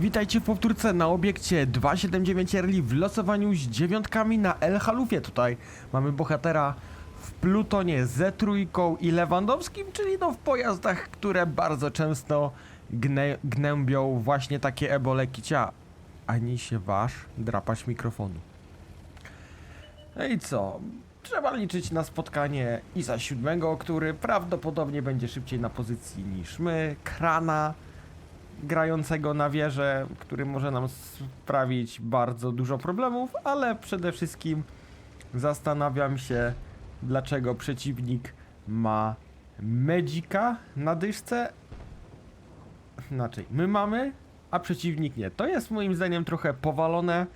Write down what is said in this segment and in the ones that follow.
Witajcie w powtórce na obiekcie 279 Early w losowaniu z dziewiątkami na El Halufie. Tutaj mamy bohatera w Plutonie z trójką i Lewandowskim, czyli no w pojazdach, które bardzo często gne, gnębią właśnie takie eboleki cia. Ani się waż drapać mikrofonu. No i co? Trzeba liczyć na spotkanie Isa siódmego, który prawdopodobnie będzie szybciej na pozycji niż my, Krana grającego na wieżę, który może nam sprawić bardzo dużo problemów, ale przede wszystkim zastanawiam się, dlaczego przeciwnik ma Magika na dyszce. Inaczej, my mamy, a przeciwnik nie. To jest moim zdaniem trochę powalone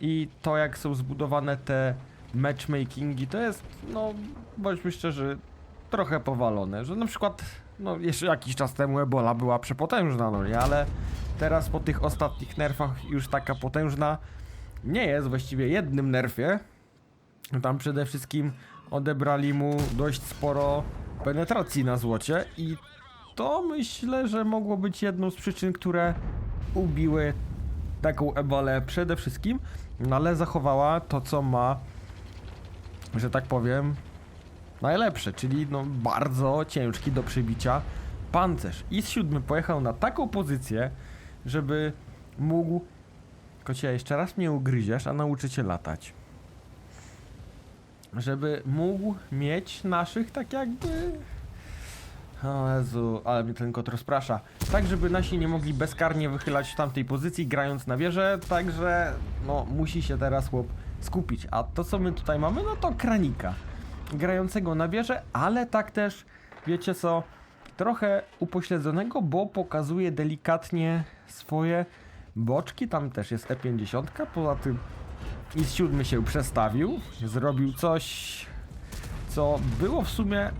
i to jak są zbudowane te matchmakingi, to jest, no, bądźmy szczerzy, trochę powalone, że na przykład, no, jeszcze jakiś czas temu Ebola była przepotężna, no nie, ale teraz po tych ostatnich nerfach już taka potężna nie jest, właściwie jednym nerfie, tam przede wszystkim odebrali mu dość sporo penetracji na złocie i to myślę, że mogło być jedną z przyczyn, które ubiły taką ebolę przede wszystkim, no ale zachowała to, co ma, że tak powiem, najlepsze, czyli no bardzo ciężki do przebicia pancerz. I z siódmy pojechał na taką pozycję, żeby mógł... Kocie, jeszcze raz mnie ugryziesz, a nauczy cię latać. Żeby mógł mieć naszych tak jakby... O Jezu, ale mnie ten kot rozprasza. Tak, żeby nasi nie mogli bezkarnie wychylać w tamtej pozycji, grając na wieżę, także no musi się teraz chłop skupić. A to co my tutaj mamy, no to kranika. Grającego na wieżę, ale tak też, wiecie co, trochę upośledzonego, bo pokazuje delikatnie swoje boczki. Tam też jest E50, poza tym i z siódmy się przestawił, zrobił coś, co było w sumie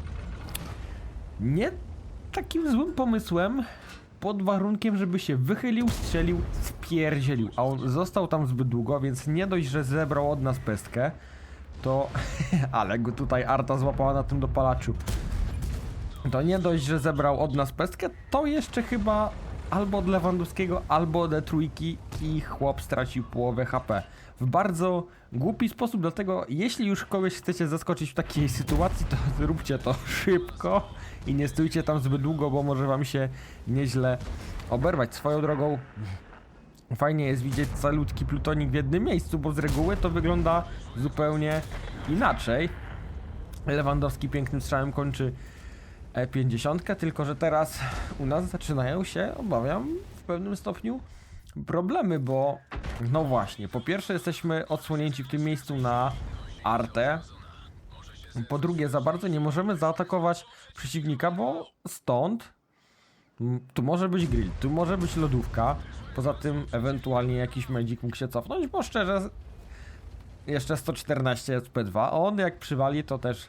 nie takim złym pomysłem, pod warunkiem, żeby się wychylił, strzelił, spierdzielił, a on został tam zbyt długo, więc nie dość, że zebrał od nas pestkę, to... ale go tutaj Arta złapała na tym dopalaczu. To nie dość, że zebrał od nas pestkę, to jeszcze chyba albo od Lewandowskiego, albo od E trójki i chłop stracił połowę HP. W bardzo głupi sposób, dlatego jeśli już kogoś chcecie zaskoczyć w takiej sytuacji, to zróbcie to szybko i nie stójcie tam zbyt długo, bo może wam się nieźle oberwać. Swoją drogą fajnie jest widzieć calutki plutonik w jednym miejscu, bo z reguły to wygląda zupełnie inaczej. Lewandowski pięknym strzałem kończy E50, tylko że teraz u nas zaczynają się, obawiam, w pewnym stopniu problemy, bo no właśnie, po pierwsze jesteśmy odsłonięci w tym miejscu na artę, po drugie za bardzo nie możemy zaatakować przeciwnika, bo stąd tu może być grill, tu może być lodówka, poza tym ewentualnie jakiś magic mógł się cofnąć, bo szczerze jeszcze 114 SP2, on jak przywali to też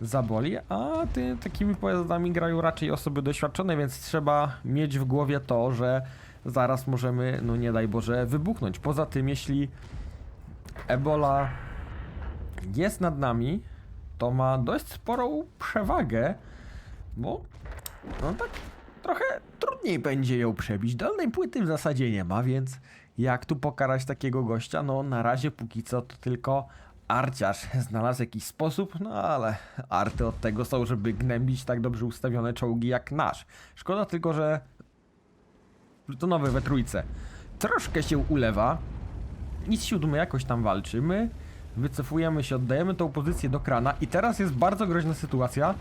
zaboli, a ty takimi pojazdami grają raczej osoby doświadczone, więc trzeba mieć w głowie to, że zaraz możemy, no nie daj Boże, wybuchnąć. Poza tym, jeśli Ebola jest nad nami, to ma dość sporą przewagę, bo no tak trochę trudniej będzie ją przebić. Dolnej płyty w zasadzie nie ma, więc jak tu pokarać takiego gościa? No na razie póki co to tylko arciarz znalazł jakiś sposób, no ale arty od tego są, żeby gnębić tak dobrze ustawione czołgi jak nasz. Szkoda tylko, że plutonowy we trójce troszkę się ulewa z siódmy jakoś tam walczymy. Wycofujemy się, oddajemy tą pozycję do krana i teraz jest bardzo groźna sytuacja,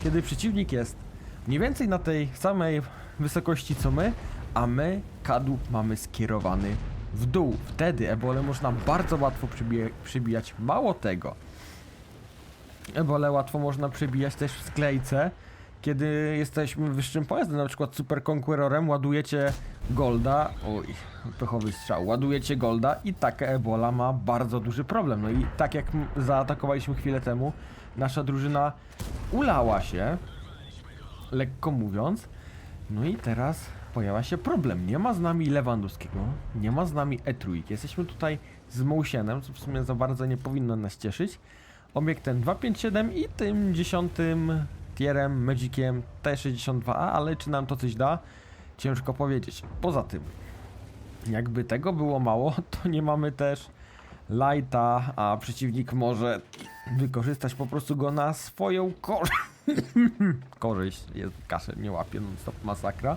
kiedy przeciwnik jest mniej więcej na tej samej wysokości co my, a my kadłub mamy skierowany w dół. Wtedy ebolę można bardzo łatwo przybijać. Mało tego, ebolę łatwo można przebijać też w sklejce, kiedy jesteśmy wyższym pojazdem, na przykład Super Conquerorem, ładujecie golda, oj, pechowy strzał, ładujecie golda i taka ebola ma bardzo duży problem. No i tak jak zaatakowaliśmy chwilę temu, nasza drużyna ulała się, lekko mówiąc, no i teraz pojawia się problem. Nie ma z nami Lewandowskiego, nie ma z nami E3. Jesteśmy tutaj z Mousienem, co w sumie za bardzo nie powinno nas cieszyć. Obiektem 257 i tym dziesiątym tierem, Magiciem T62A, ale czy nam to coś da? Ciężko powiedzieć. Poza tym, Jakby tego było mało, to nie mamy też lighta, a przeciwnik może wykorzystać po prostu go na swoją korzyść. korzyść, jest kaszel, nie łapie, non stop masakra.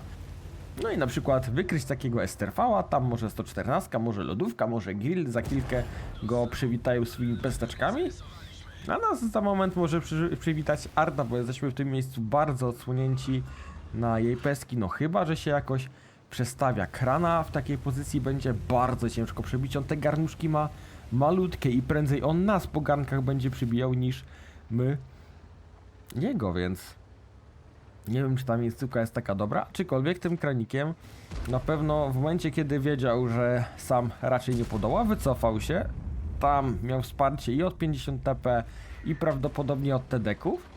No i na przykład wykryć takiego Esterfała, tam może 114, może lodówka, może grill, za chwilkę go przywitają swoimi pesteczkami. A nas za moment może przy, przywitać Arda, bo jesteśmy w tym miejscu bardzo odsłonięci na jej peski, no chyba, że się jakoś przestawia. Krana w takiej pozycji będzie bardzo ciężko przebić, on te garnuszki ma malutkie i prędzej on nas po garnkach będzie przybijał niż my jego, więc nie wiem, czy ta miejscówka jest taka dobra, aczkolwiek tym kranikiem na pewno w momencie, kiedy wiedział, że sam raczej nie podoła, wycofał się. Tam miał wsparcie i od 50 TP i prawdopodobnie od TD-ków.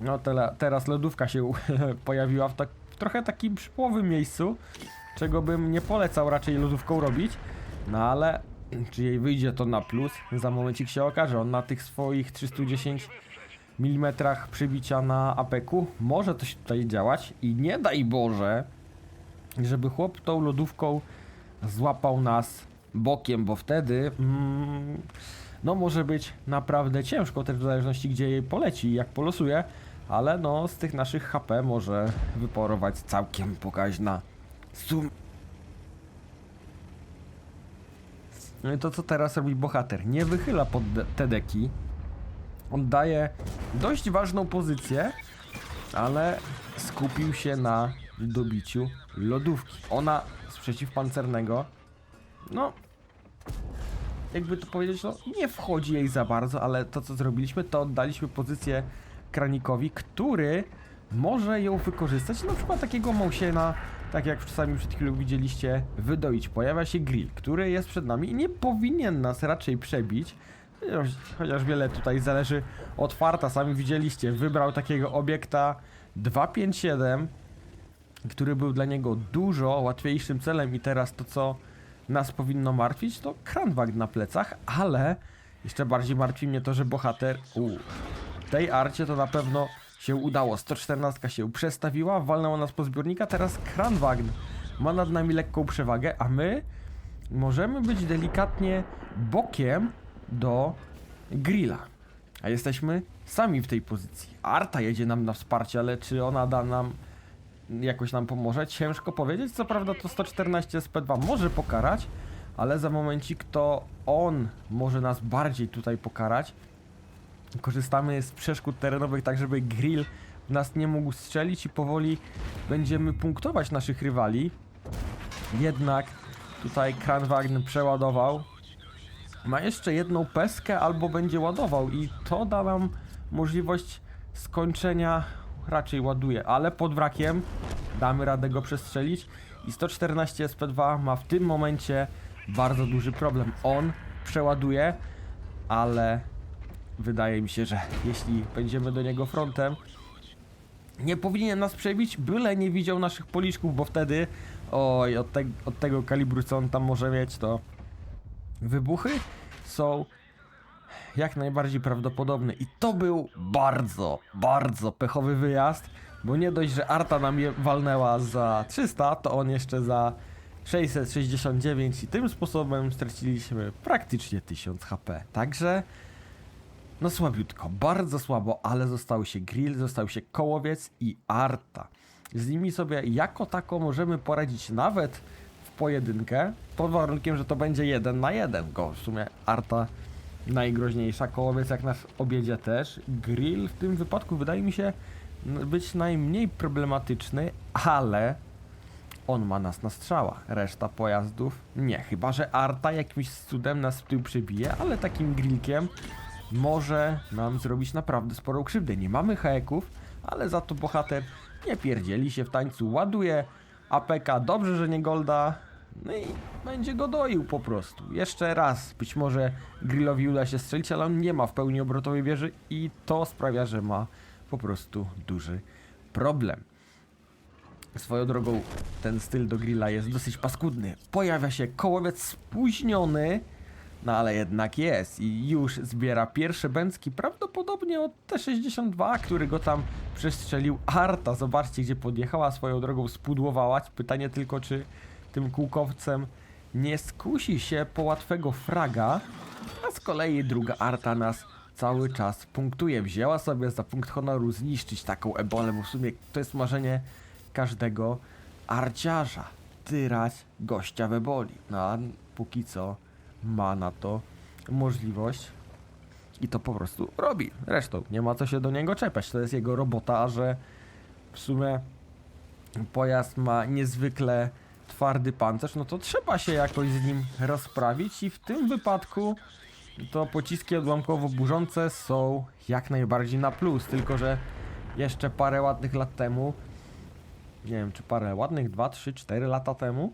No tele, teraz lodówka się pojawiła w, tak, w trochę takim przypłowym miejscu, czego bym nie polecał raczej lodówką robić. No ale czy jej wyjdzie to na plus, za momencik się okaże. On na tych swoich 310 mm przybicia na apeku może coś tutaj działać i nie daj Boże, żeby chłop tą lodówką złapał nas bokiem, bo wtedy mm, no może być naprawdę ciężko też w zależności gdzie jej poleci jak polosuje, ale no z tych naszych HP może wyparować całkiem pokaźna sum. No i to co teraz robi bohater? Nie wychyla pod te deki. On daje dość ważną pozycję, ale skupił się na dobiciu lodówki. Ona z przeciwpancernego, no, jakby to powiedzieć, no, nie wchodzi jej za bardzo, ale to co zrobiliśmy, to oddaliśmy pozycję kranikowi, który może ją wykorzystać, na przykład takiego Mousiena, tak jak czasami przed chwilą widzieliście, wydoić. Pojawia się grill, który jest przed nami i nie powinien nas raczej przebić, chociaż, wiele tutaj zależy od farta, sami widzieliście, wybrał takiego obiekta 257, który był dla niego dużo łatwiejszym celem i teraz to co nas powinno martwić to kranwag na plecach, ale jeszcze bardziej martwi mnie to, że bohater u tej arcie to na pewno się udało. 114 się przestawiła, walnęła nas po zbiornika, teraz kranwagn ma nad nami lekką przewagę, a my możemy być delikatnie bokiem do grilla. A jesteśmy sami w tej pozycji. Arta jedzie nam na wsparcie, ale czy ona da nam jakoś nam pomoże? Ciężko powiedzieć. Co prawda to 114 SP2 może pokarać, ale za momencik to on może nas bardziej tutaj pokarać. Korzystamy z przeszkód terenowych tak, żeby grill nas nie mógł strzelić i powoli będziemy punktować naszych rywali. Jednak tutaj Kranwagn przeładował. Ma jeszcze jedną peskę albo będzie ładował i to da nam możliwość skończenia, raczej ładuje, ale pod wrakiem damy radę go przestrzelić i 114 SP2 ma w tym momencie bardzo duży problem. On przeładuje, ale wydaje mi się, że jeśli będziemy do niego frontem, nie powinien nas przebić, byle nie widział naszych policzków, bo wtedy, oj, od, te, od tego kalibru, co on tam może mieć, to wybuchy są jak najbardziej prawdopodobne. I to był bardzo, bardzo pechowy wyjazd, bo nie dość, że Arta nam je walnęła za 300, to on jeszcze za 669 i tym sposobem straciliśmy praktycznie 1000 HP. Także no słabiutko, bardzo słabo, ale został się grill, został się kołowiec i arta. Z nimi sobie jako tako możemy poradzić nawet pojedynkę, pod warunkiem, że to będzie jeden na jeden. Go w sumie arta najgroźniejsza, kołowiec jak na obiedzie też. Grill w tym wypadku wydaje mi się być najmniej problematyczny, ale on ma nas na strzała. Reszta pojazdów nie, chyba że arta jakimś cudem nas w tył przybije, ale takim grillkiem może nam zrobić naprawdę sporą krzywdę. Nie mamy haeków, ale za to bohater nie pierdzieli się w tańcu, ładuje APK, dobrze, że nie Golda, no i będzie go doił po prostu. Jeszcze raz, być może Grillowi uda się strzelić, ale on nie ma w pełni obrotowej wieży i to sprawia, że ma po prostu duży problem. Swoją drogą ten styl do grilla jest dosyć paskudny. Pojawia się kołowiec spóźniony, no ale jednak jest i już zbiera pierwsze bęcki, prawdopodobnie od T62, który go tam przestrzelił. Arta, zobaczcie gdzie podjechała swoją drogą, spudłowała. Pytanie tylko, czy tym kółkowcem nie skusi się po łatwego fraga, a z kolei druga arta nas cały czas punktuje. Wzięła sobie za punkt honoru zniszczyć taką ebolę, bo w sumie to jest marzenie każdego arciarza. Tyrać gościa w eboli. No a póki co ma na to możliwość i to po prostu robi. Zresztą nie ma co się do niego czepiać. To jest jego robota, że w sumie pojazd ma niezwykle twardy pancerz, no to trzeba się jakoś z nim rozprawić i w tym wypadku to pociski odłamkowo-burzące są jak najbardziej na plus, tylko że jeszcze parę ładnych lat temu, nie wiem czy parę ładnych, 2, 3, 4 lata temu,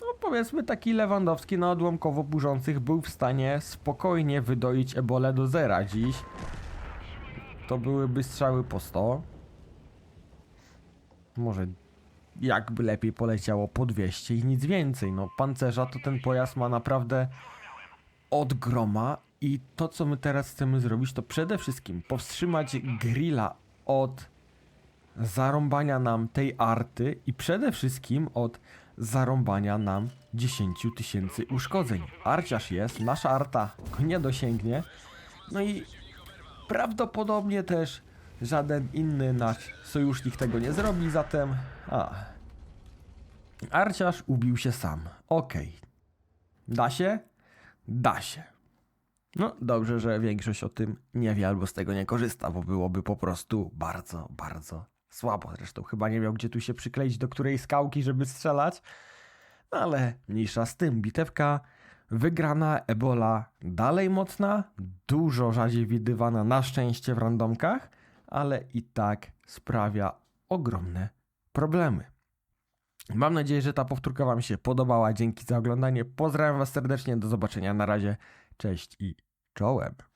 no powiedzmy taki Lewandowski na odłamkowo-burzących był w stanie spokojnie wydoić ebolę do zera. Dziś to byłyby strzały po 100, może jakby lepiej poleciało po 200 i nic więcej. No pancerza to ten pojazd ma naprawdę od groma i to co my teraz chcemy zrobić to przede wszystkim powstrzymać grilla od zarąbania nam tej arty i przede wszystkim od zarąbania nam 10 tysięcy uszkodzeń. Arciarz jest, nasza arta nie dosięgnie. No i prawdopodobnie też żaden inny nasz sojusznik tego nie zrobi, zatem... A. Arciarz ubił się sam. Okej. Da się? Da się. No dobrze, że większość o tym nie wie albo z tego nie korzysta, bo byłoby po prostu bardzo, bardzo słabo. Zresztą chyba nie miał gdzie tu się przykleić do której skałki, żeby strzelać. No ale mniejsza z tym. Bitewka wygrana, Ebola dalej mocna, dużo rzadziej widywana na szczęście w randomkach, ale i tak sprawia ogromne problemy. Mam nadzieję, że ta powtórka Wam się podobała. Dzięki za oglądanie. Pozdrawiam Was serdecznie. Do zobaczenia. Na razie. Cześć i czołem.